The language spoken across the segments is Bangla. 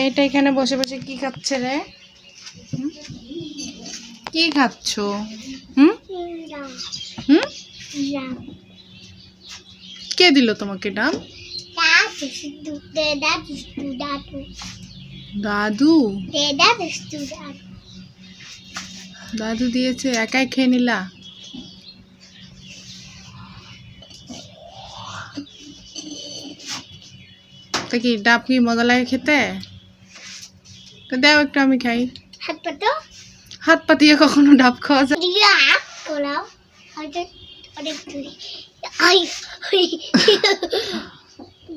মেয়েটা এখানে বসে বসে কি খাচ্ছে রে? কি খাচ্ছ? হুম? কে দিল তোমাকে ডাব? দাদু। দাদু দিয়েছে, একাই খেয়ে নিলা? তা কি ডাব কি মজা লাগে খেতে? তো দাও একটু আমি খাই। হাত পাতো হাত পাতিয়ে কখনো ডাব খাওয়া যায়? করাও। অনেক অনেক দূরে। আই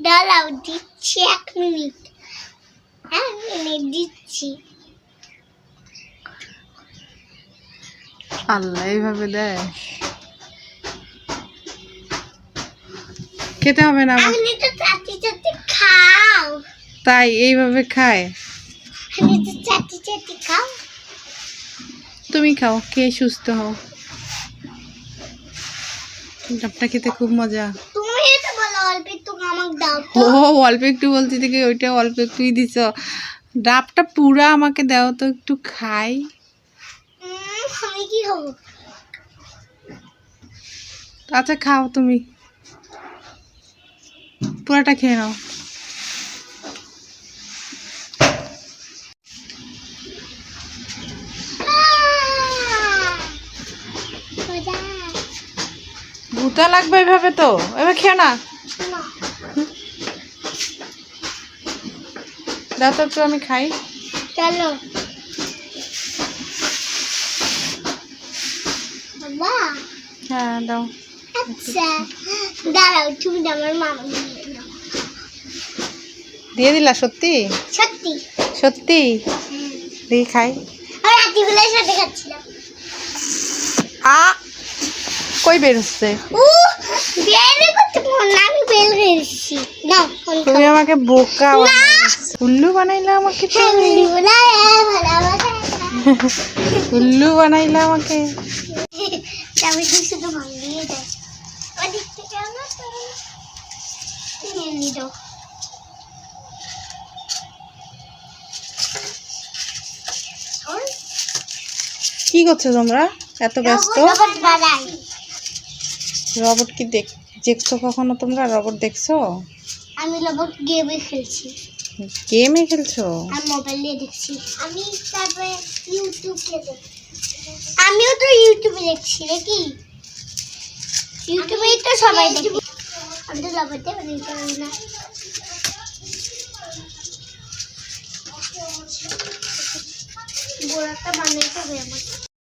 দাঁড়াও দিচ্ছি এক মিনিট। এক মিনিট দিচ্ছি। আল্লাহ এইভাবে দেয়। খেতে হবে না তাই এইভাবে খায়। চাটি চাটি খাও। তুমি খাও খেয়ে সুস্থ হও। ডাবটা খেতে খুব মজা। তুমি এটা বলো অল্প একটু আমাকে দাও ও অল্প একটু বলছি দেখি ওইটা অল্প একটুই দিছ। ডাবটা পুরা আমাকে দাও তো একটু খাই। আমি কি হব আচ্ছা খাও তুমি। পুরাটা খেয়ে নাও। ভূতা লাগবে এভাবে তো? এবার খেয়ে না। দাও তো একটু আমি খাই। চলো। হ্যাঁ দাও। আচ্ছা। দাঁড়াও তুমি আমার মামা দিয়ে দিলা সত্যি? সত্যি। সত্যি? দেখি খাই। আমি রাত্রিবেলার সাথে খাচ্ছিলাম। কই বের তুমি আমাকে বোকা উল্লু বানাইলা আমাকে উল্লু বানাইলা আমাকে? কি করছ তোমরা? এত ব্যস্ত? রবট কি দেখ দেখছ কখনো তোমরা? রবট দেখছ? আমি রবট গেমে খেলছি। গেমে খেলছো? আমি মোবাইল দিয়ে দেখছি। আমি তারপরে ইউটিউবে দেখছি। আমিও তো ইউটিউবে দেখছি নাকি? ইউটিউবেই তো সবাই দেখি। আমি তো রবটে পারি না। গোড়াটা বানাইতে হবে আমার